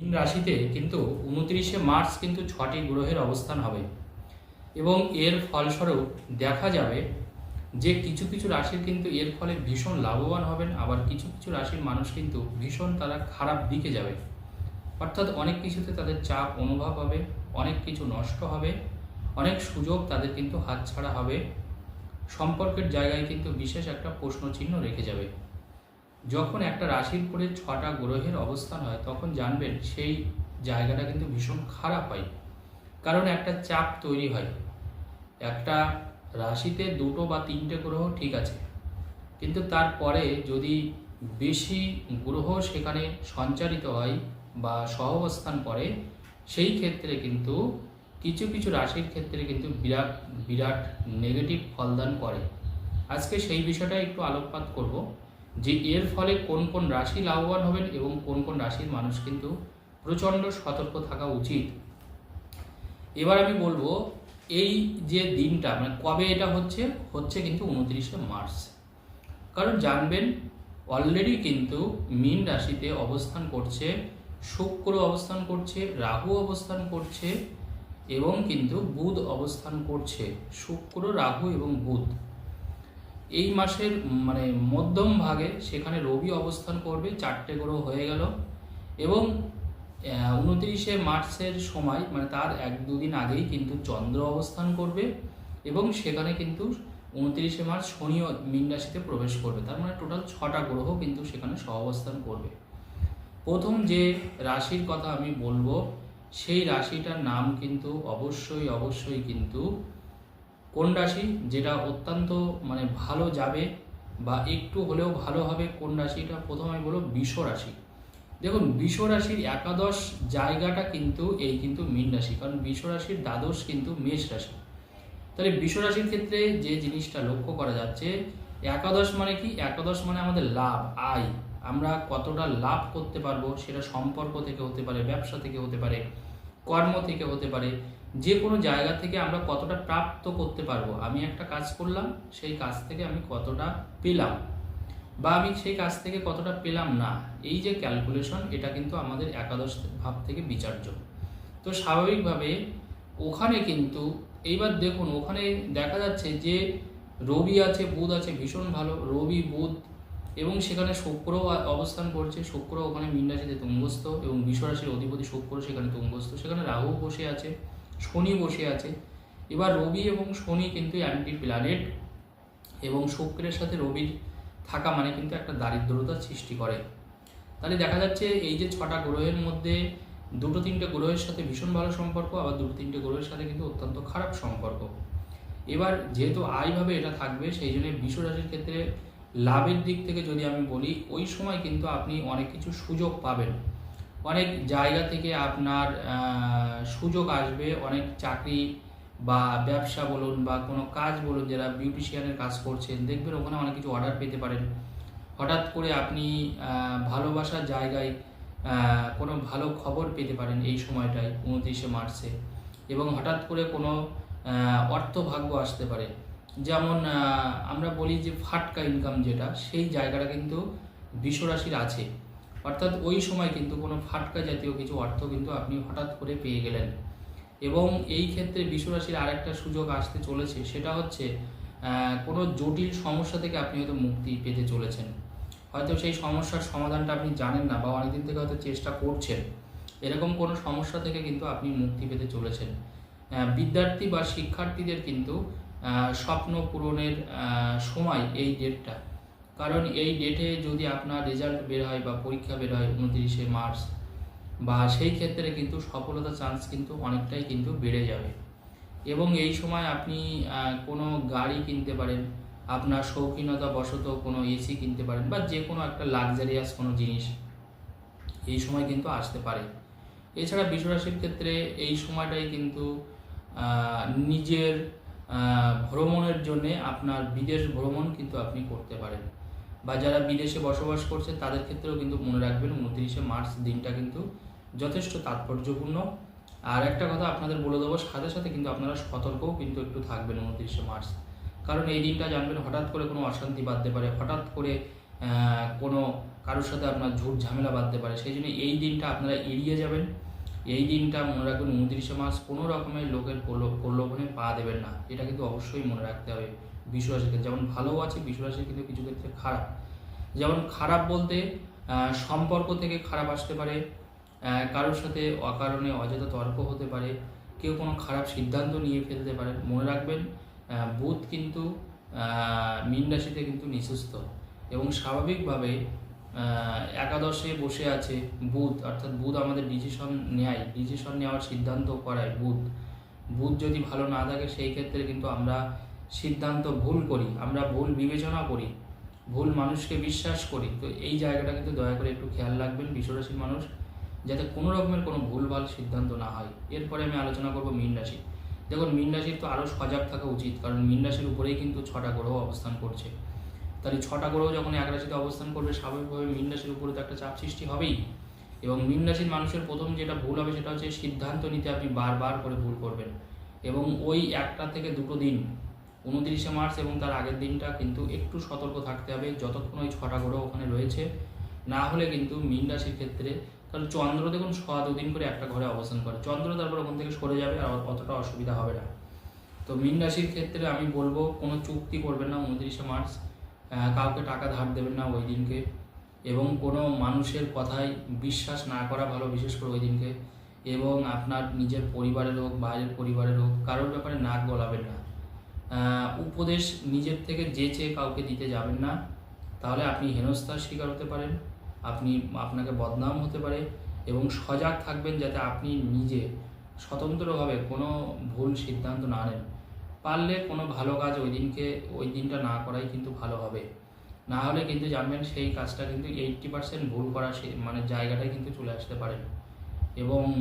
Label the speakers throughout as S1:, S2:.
S1: মীন রাশিতে কিন্তু উনত্রিশে মার্চ কিন্তু ছটি গ্রহের অবস্থান হবে। এবং এর ফলস্বরূপ দেখা যাবে যে কিছু কিছু রাশির কিন্তু এর ফলে ভীষণ লাভবান হবেন, আবার কিছু কিছু রাশির মানুষ কিন্তু ভীষণ তারা খারাপ দিকে যাবে। অর্থাৎ অনেক কিছুতে তাদের চাপ অনুভব হবে, অনেক কিছু নষ্ট হবে, অনেক সুযোগ তাদের কিন্তু হাতছাড়া হবে। সম্পর্কের জায়গায় কিন্তু বিশেষ একটা প্রশ্ন চিহ্ন রেখে যাবে। যখন একটা রাশির পরে ছটা গ্রহের অবস্থান হয়, তখন জানবেন সেই জায়গাটা কিন্তু ভীষণ খারাপ হয়। কারণ একটা চাপ তৈরি হয়। একটা রাশিতে দুটো বা তিনটে গ্রহ ঠিক আছে। কিন্তু তারপরে যদি বেশি গ্রহ সেখানে সঞ্চারিত হয় বা সহাবস্থান করে, সেই ক্ষেত্রে কিন্তু কিছু কিছু রাশির ক্ষেত্রে কিন্তু বিরাট বিরাট নেগেটিভ ফলদান করে। আজকে সেই বিষয়টা একটু আলোকপাত করব। যে এর ফলে কোন কোন রাশি লাভবান হবেন এবং কোন কোন রাশির মানুষ কিন্তু প্রচণ্ড সতর্ক থাকা উচিত। এবার আমি বলব, এই যে দিনটা মানে কবে এটা হচ্ছে হচ্ছে কিন্তু উনত্রিশে মার্চ। কারণ জানবেন অলরেডি কিন্তু মীন রাশিতে অবস্থান করছে, শুক্র অবস্থান করছে, রাহু অবস্থান করছে, এবং কিন্তু বুধ অবস্থান করছে। শুক্র, রাহু এবং বুধ। এই মাসের মানে মধ্যম ভাগে সেখানে রবি অবস্থান করবে, চারটে গ্রহ হয়ে গেল। এবং উনত্রিশে মার্চের সময় মানে তার এক দুদিন আগেই কিন্তু চন্দ্র অবস্থান করবে এবং সেখানে কিন্তু উনত্রিশে মার্চ শনিও মীন রাশিতে প্রবেশ করবে। তার মানে টোটাল ছটা গ্রহ কিন্তু সেখানে সহাবস্থান করবে। প্রথম যে রাশির কথা আমি বলব, সেই রাশিটার নাম কিন্তু অবশ্যই অবশ্যই কিন্তু কোন রাশি যেটা অত্যন্ত মানে ভালো যাবে বা একটু হলেও ভালো হবে কোন রাশিটা? প্রথমে আমি বলব বিষ রাশি। দেখুন, বিষ রাশির একাদশ জায়গাটা কিন্তু এই কিন্তু মীন রাশি, কারণ বিষ রাশির দ্বাদশ কিন্তু মেষ রাশি। তাহলে বিষ রাশির ক্ষেত্রে যে জিনিসটা লক্ষ্য করা যাচ্ছে, একাদশ মানে কি? একাদশ মানে আমাদের লাভ, আয়। আমরা কতটা লাভ করতে পারব সেটা সম্পর্ক থেকে হতে পারে, ব্যবসা থেকে হতে পারে, কর্ম থেকে হতে পারে যে কোনো জায়গা থেকে আমরা কতটা প্রাপ্ত করতে পারব। আমি একটা কাজ করলাম, সেই কাজ থেকে আমি কতটা পেলাম বা আমি সেই কাজ থেকে কতটা পেলাম না, এই যে ক্যালকুলেশন এটা কিন্তু আমাদের একাদশ ভাব থেকে বিচার্য। তো স্বাভাবিকভাবে ওখানে কিন্তু, এইবার দেখুন, ওখানে দেখা যাচ্ছে যে রবি আছে, বুধ আছে, ভীষণ ভালো, রবি, বুধ এবং সেখানে শুক্র অবস্থান করছে, শুক্র ওখানে মীন রাশিতে তুঙ্গস্থ এবং বিশ্বরাশির অধিপতি শুক্র সেখানে তুঙ্গস্থ, সেখানে রাহু বসে আছে। শনি বসে আছে। এবার রবি এবং শনি কিন্তু অ্যান্টি প্ল্যানেট এবং শুক্রের সাথে রবির থাকা মানে কিন্তু একটা দারিদ্রতার সৃষ্টি করে। তাহলে দেখা যাচ্ছে এই যে ছটা গ্রহের মধ্যে দুটো তিনটে গ্রহের সাথে ভীষণ ভালো সম্পর্ক, আবার দুটো তিনটে গ্রহের সাথে কিন্তু অত্যন্ত খারাপ সম্পর্ক। এবার যেহেতু আয়ভাবে এটা থাকবে, সেই জন্য রাশির ক্ষেত্রে লাভের দিক থেকে যদি আমি বলি, ওই সময় কিন্তু আপনি অনেক কিছু সুযোগ পাবেন। অনেক জায়গা থেকে আপনার সুযোগ আসবে, অনেক চাকরি বা ব্যবসা বলুন বা কোনো কাজ বলুন, যারা বিউটিশিয়ানের কাজ করছেন, দেখবেন ওখানে অনেক কিছু অর্ডার পেতে পারেন। হঠাৎ করে আপনি ভালোবাসার জায়গায় কোনো ভালো খবর পেতে পারেন এই সময়টায়, উনত্রিশে মার্চে। এবং হঠাৎ করে কোনো অর্থভাগ্য আসতে পারে। যেমন আমরা বলি যে ফাটকা ইনকাম যেটা, সেই জায়গাটা কিন্তু বিশ্বরাশির আছে। অর্থাৎ ওই সময় কিন্তু কোনো ফাটকা জাতীয় কিছু অর্থ কিন্তু আপনি হঠাৎ করে পেয়ে গেলেন। এবং এই ক্ষেত্রে বিশ্বরাশির আরেকটা সুযোগ আসতে চলেছে, সেটা হচ্ছে কোনো জটিল সমস্যা থেকে আপনি হয়তো মুক্তি পেতে চলেছেন। হয়তো সেই সমস্যার সমাধানটা আপনি জানেন না বা অনেকদিন থেকে হয়তো চেষ্টা করছেন। এরকম কোনো সমস্যা থেকে কিন্তু আপনি মুক্তি পেতে চলেছেন। বিদ্যার্থী বা শিক্ষার্থীদের কিন্তু স্বপ্ন পূরণের সময় এই ডেটটা কারণ এই ডেটে যদি আপনার রেজাল্ট বের হয় বা পরীক্ষা বের হয় উনত্রিশে মার্চ, বা সেই ক্ষেত্রে কিন্তু সফলতার চান্স কিন্তু অনেকটাই কিন্তু বেড়ে যাবে। এবং এই সময় আপনি কোনো গাড়ি কিনতে পারেন, আপনার শৌখিনতা বশত কোনো এসি কিনতে পারেন, বা যে কোনো একটা লাক্সারিয়াস কোনো জিনিস এই সময় কিন্তু আসতে পারে। এছাড়া বিশ্বরাশির ক্ষেত্রে এই সময়টাই কিন্তু নিজের ভ্রমণের জন্যে আপনার বিদেশ ভ্রমণ কিন্তু আপনি করতে পারেন। বা যারা বিদেশে বসবাস করছে তাদের ক্ষেত্রেও কিন্তু মনে রাখবেন উনত্রিশে মার্চ দিনটা কিন্তু যথেষ্ট তাৎপর্যপূর্ণ। আর একটা কথা আপনাদের বলে দেবো, সাথে সাথে কিন্তু আপনারা সতর্কও কিন্তু একটু থাকবেন উনত্রিশে মার্চ। কারণ এই দিনটা জানবেন, হঠাৎ করে কোনো অশান্তি বাঁধতে পারে, হঠাৎ করে কোনো কারোর সাথে আপনার ঝুট ঝামেলা বাঁধতে পারে। সেই জন্য এই দিনটা আপনারা এড়িয়ে যাবেন। এই দিনটা মনে রাখবেন উনত্রিশে মাস কোনো রকমের লোকের প্রলোভনে পা দেবেন না। এটা কিন্তু অবশ্যই মনে রাখতে হবে বিশ্বরাশিকে যেমন ভালো আছে বিশ্বরাশি কিন্তু কিছু ক্ষেত্রে খারাপ। যেমন খারাপ বলতে সম্পর্ক থেকে খারাপ আসতে পারে কারোর সাথে অকারণে অযথা তর্ক হতে পারে, কেউ কোনো খারাপ সিদ্ধান্ত নিয়ে ফেলতে পারে। মনে রাখবেন বুধ কিন্তু মীন রাশিতে কিন্তু নিঃস্ত এবং স্বাভাবিকভাবে একাদশে বসে আছে বুধ, অর্থাৎ বুধ আমাদের ডিসিশন নেয় ডিসিশন নেওয়ার সিদ্ধান্ত করায় বুধ। বুধ যদি ভালো না থাকে, সেই ক্ষেত্রে কিন্তু আমরা সিদ্ধান্ত ভুল করি, আমরা ভুল বিবেচনা করি, ভুল মানুষকে বিশ্বাস করি। তো এই জায়গাটা কিন্তু দয়া করে একটু খেয়াল রাখবেন, বিশ্বরাশির মানুষ, যাতে কোনো রকমের কোনো ভুলভাল সিদ্ধান্ত না হয়। এরপরে আমি আলোচনা করব মীন রাশি। দেখুন, মীন রাশির তো আরও সজাগ থাকা উচিত, কারণ মীন রাশির উপরেই কিন্তু ছটা গ্রহ অবস্থান করছে। তাহলে ছটা গ্রহ যখন এক রাশিতে অবস্থান করবে, স্বাভাবিকভাবে মীন রাশির উপরে তো একটা চাপ সৃষ্টি হবেই। এবং মীন রাশির মানুষের প্রথম যেটা ভুল হবে সেটা হচ্ছে সিদ্ধান্ত নিতে আপনি বারবার করে ভুল করবেন। এবং ওই একটা থেকে দুটো দিন, উনত্রিশে মার্চ এবং তার আগের দিনটা কিন্তু একটু সতর্ক থাকতে হবে, যতক্ষণ ওই ছটা গ্রহ ওখানে রয়েছে। না হলে কিন্তু মীন রাশির ক্ষেত্রে তাহলে চন্দ্র দেখুন ছ দুদিন করে একটা ঘরে অবস্থান করে। চন্দ্র তারপর ওখান থেকে সরে যাবে আর অতটা অসুবিধা হবে না। তো মীন রাশির ক্ষেত্রে আমি বলব কোনো চুক্তি করবেন না উনত্রিশে মার্চ। কাউকে টাকা ধার দেবেন না ওই দিনকে। এবং কোনো মানুষের কথায় বিশ্বাস না করা ভালো, বিশেষ করে ওই দিনকে। এবং আপনার নিজের পরিবারের হোক, বাইরের পরিবারের হোক, কারোর ব্যাপারে নাক গলাবেন না। উপদেশ নিজের থেকে যে চেয়ে কাউকে দিতে যাবেন না, তাহলে আপনি হেনস্থার শিকার হতে পারেন, আপনি আপনাকে বদনাম হতে পারে এবং সজাগ থাকবেন যাতে আপনি নিজে স্বতন্ত্রভাবে কোনো ভুল সিদ্ধান্ত না নেন। পারলে কোনো ভালো কাজ ওই দিনকে, ওই দিনটা না করাই কিন্তু ভালো হবে। না হলে কিন্তু জানবেন সেই কাজটা কিন্তু এইট্টি পার্সেন্ট ভুল করা সে- মানে জায়গাটায় কিন্তু চলে আসতে পারেন এবং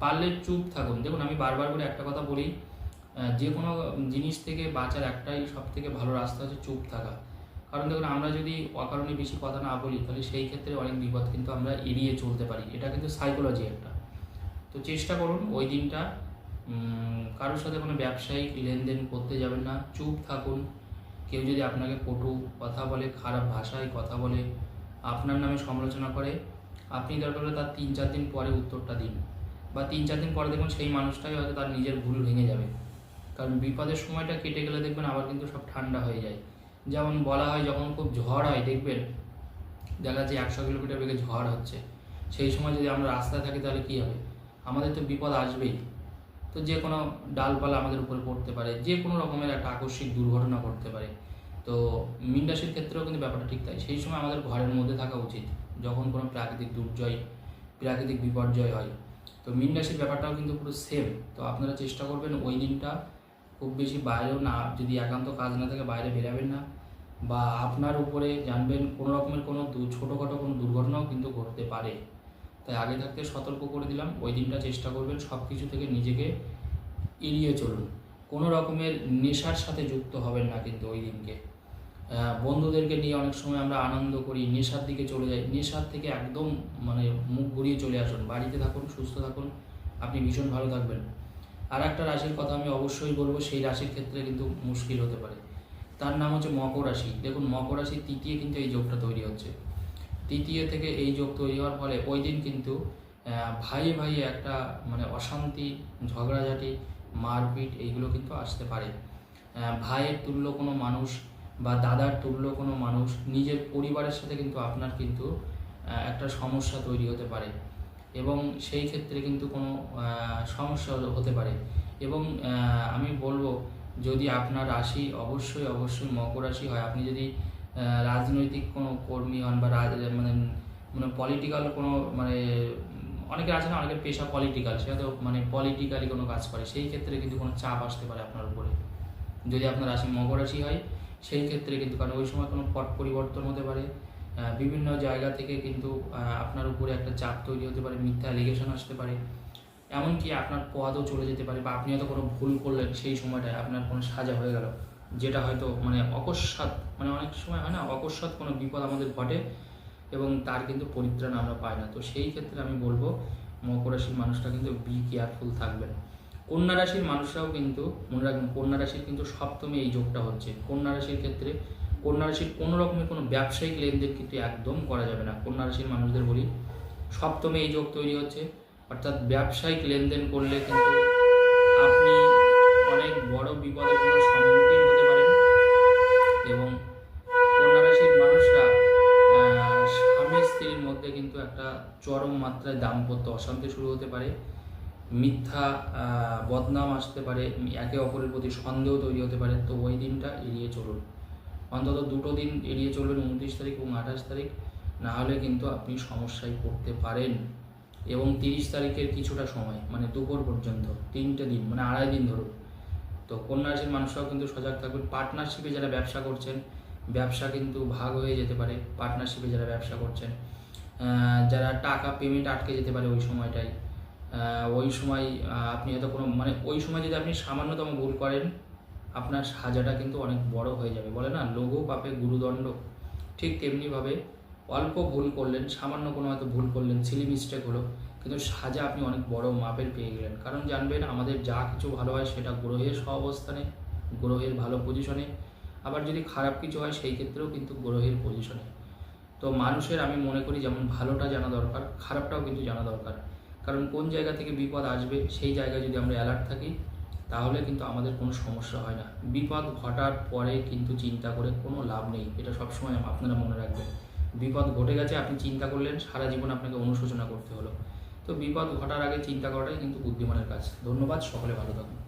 S1: পারলে চুপ থাকুন। দেখুন, আমি বারবার করে একটা কথা বলি যে কোনো জিনিস থেকে বাঁচার একটাই সব থেকে ভালো রাস্তা হচ্ছে চুপ থাকা। কারণ দেখুন, আমরা যদি অকারণে বেশি কথা না বলি, তাহলে সেই ক্ষেত্রে অনেক বিপদ কিন্তু আমরা এড়িয়ে চলতে পারি। এটা কিন্তু সাইকোলজি একটা। তো চেষ্টা করুন ওই দিনটা কারোর সাথে কোনো ব্যবসায়িক লেনদেন করতে যাবেন না, চুপ থাকুন। কেউ যদি আপনাকে কটু কথা বলে, খারাপ ভাষায় কথা বলে, আপনার নামে সমালোচনা করে, আপনি দরকার হলে তার তিন চার দিন পরে উত্তরটা দিন। বা তিন চার দিন পরে দেখুন সেই মানুষটাই হয়তো তার নিজের ভুল ভেঙে যাবে। কারণ বিপদের সময়টা কেটে গেলে দেখবেন আবার কিন্তু সব ঠান্ডা হয়ে যায়। যেমন বলা হয়, যখন খুব ঝড় হয়, দেখবেন দেখা যাচ্ছে একশো কিলোমিটার বেগে ঝড় হচ্ছে। সেই সময় যদি আমরা রাস্তায় থাকি, তাহলে কী হবে? আমাদের তো বিপদ আসবেই। তো যে কোনো ডালপালা আমাদের উপরে পড়তে পারে, যে কোনো রকমের একটা আকস্মিক দুর্ঘটনা ঘটতে পারে। তো মীন ক্ষেত্রেও কিন্তু ব্যাপারটা ঠিক তাই। সেই সময় আমাদের ঘরের মধ্যে থাকা উচিত, যখন কোনো প্রাকৃতিক দুর্জয় প্রাকৃতিক বিপর্যয় হয়। তো মীন রাশির ব্যাপারটাও কিন্তু পুরো সেম তো আপনারা চেষ্টা করবেন ওই দিনটা খুব বেশি বাইরেও না, যদি একান্ত কাজ না থাকে বাইরে বেরাবেন না। বা আপনার উপরে জানবেন কোনো রকমের কোনো ছোটোখাটো কোনো দুর্ঘটনাও কিন্তু ঘটতে পারে। তাই আগে থাকতে সতর্ক করে দিলাম। ওই দিনটা চেষ্টা করবেন সব কিছু থেকে নিজেকে এড়িয়ে চলুন। কোনো রকমের নেশার সাথে যুক্ত হবেন না কিন্তু ওই দিনকে। বন্ধুদেরকে নিয়ে অনেক সময় আমরা আনন্দ করি, নেশার দিকে চলে যাই। নেশার থেকে একদম মানে মুখ ঘুরিয়ে চলে আসুন। বাড়িতে থাকুন, সুস্থ থাকুন, আপনি ভীষণ ভালো থাকবেন। আর একটা রাশির কথা আমি অবশ্যই বলব, সেই রাশির ক্ষেত্রে কিন্তু মুশকিল হতে পারে। তার নাম হচ্ছে মকর রাশি। দেখুন, মকর রাশির তৃতীয় কিন্তু এই যোগটা তৈরি হচ্ছে। তৃতীয় থেকে এই যোগ তৈরি হওয়ার ফলে ওই দিন কিন্তু ভাই ভাইয়ে একটা মানে অশান্তি, ঝগড়াঝাটি, মারপিট এইগুলো কিন্তু আসতে পারে। ভাইয়ের তুল্য কোনো মানুষ বা দাদার তুল্য কোনো মানুষ, নিজের পরিবারের সাথে কিন্তু আপনার কিন্তু একটা সমস্যা তৈরি হতে পারে। এবং সেই ক্ষেত্রে কিন্তু কোনো সমস্যা হতে পারে। এবং আমি বলব, যদি আপনার রাশি অবশ্যই অবশ্যই মকর রাশি হয়, আপনি যদি রাজনৈতিক কোনো কর্মী হন বা মানে মানে পলিটিক্যাল কোনো মানে উম, অনেকের আছে না অনেকের পেশা পলিটিক্যাল সেটা তো মানে পলিটিক্যালি কোনো কাজ করে। সেই ক্ষেত্রে কিন্তু কোনো চাপ আসতে পারে আপনার উপরে। যদি আপনার রাশি মকর রাশি হয় সেই ক্ষেত্রে কিন্তু কারণ ওই সময় কোনো পট পরিবর্তন হতে পারে। বিভিন্ন জায়গা থেকে কিন্তু আপনার উপরে একটা চাপ তৈরি হতে পারে মিথ্যা অ্যালিগেশন আসতে পারে। এমনকি আপনার পদও চলে যেতে পারে বা আপনি হয়তো কোনো ভুল করলেন সেই সময়টায় আপনার কোনো সাজা হয়ে গেল। যেটা হয়তো মানে অকস্মাৎ মানে অনেক সময় হয় না, অকস্মাৎ কোনো বিপদ আমাদের ঘটে এবং তার কিন্তু পরিত্রাণ আমরা পাই না। তো সেই ক্ষেত্রে আমি বলব, মকর রাশির মানুষটা কিন্তু বি কেয়ারফুল থাকবেন। কন্যা রাশির মানুষরাও কিন্তু, মনে রাখবেন, কন্যা রাশির কিন্তু সপ্তমে এই যোগটা হচ্ছে। কন্যা রাশির ক্ষেত্রে, কন্যা রাশির কোনো রকমের কোনো ব্যবসায়িক লেনদেন কিন্তু একদম করা যাবে না। কন্যা রাশির মানুষদের বলি, সপ্তমে এই যোগ তৈরি হচ্ছে। অর্থাৎ ব্যবসায়িক লেনদেন করলে কিন্তু আপনি অনেক বড় বিপদের চরম মাত্রায় দাম্পত্য অশান্তি শুরু হতে পারে, মিথ্যা বদনাম আসতে পারে, একে অপরের প্রতি সন্দেহ তৈরি হতে পারে, তো ওই দিনটা এড়িয়ে চলুন। অন্তত দুটো দিন এড়িয়ে চলবেন উনত্রিশ তারিখ এবং আঠাশ তারিখ, না হলে কিন্তু আপনি সমস্যায় পড়তে পারেন। এবং তিরিশ তারিখের কিছুটা সময় মানে দুপুর পর্যন্ত, তিনটে দিন মানে আড়াই দিন ধরুন। তো কন্যা রাশির মানুষরাও কিন্তু সজাগ থাকবেন। পার্টনারশিপে যারা ব্যবসা করছেন, ব্যবসা কিন্তু ভাগ হয়ে যেতে পারে। পার্টনারশিপে যারা ব্যবসা করছেন যারা টাকা পেমেন্ট আটকে যেতে পারে ওই সময়টায় ওই সময় আপনি হয়তো কোনো মানে ওই সময় যদি আপনি সামান্যতম ভুল করেন, আপনার সাজাটা কিন্তু অনেক বড় হয়ে যাবে। বলে না, লঘু পাপে গুরুদণ্ড। ঠিক তেমনিভাবে অল্প ভুল করলেন, সামান্য কোনো হয়তো ভুল করলেন সিলি মিস্টেক হলো, কিন্তু সাজা আপনি অনেক বড় মাপের পেয়ে গেলেন। কারণ জানবেন, আমাদের যা কিছু ভালো হয় সেটা গ্রহের সহাবস্থানে, গ্রহের ভালো পজিশনে আবার যদি খারাপ কিছু হয়, সেই ক্ষেত্রেও কিন্তু গ্রহের পজিশনে তো মানুষের আমি মনে করি যেমন ভালোটা জানা দরকার, খারাপটাও কিন্তু জানা দরকার। কারণ কোন জায়গা থেকে বিপদ আসবে, সেই জায়গায় যদি আমরা অ্যালার্ট থাকি, তাহলে কিন্তু আমাদের কোনো সমস্যা হয় না। বিপদ ঘটার পরে কিন্তু চিন্তা করে কোনো লাভ নেই। এটা সবসময় আপনারা মনে রাখবেন। বিপদ ঘটে গেছে, আপনি চিন্তা করলেন, সারা জীবন আপনাকে অনুশোচনা করতে হলো। তো বিপদ ঘটার আগে চিন্তা করাটাই কিন্তু বুদ্ধিমানের কাজ। ধন্যবাদ, সকলে ভালো থাকুন।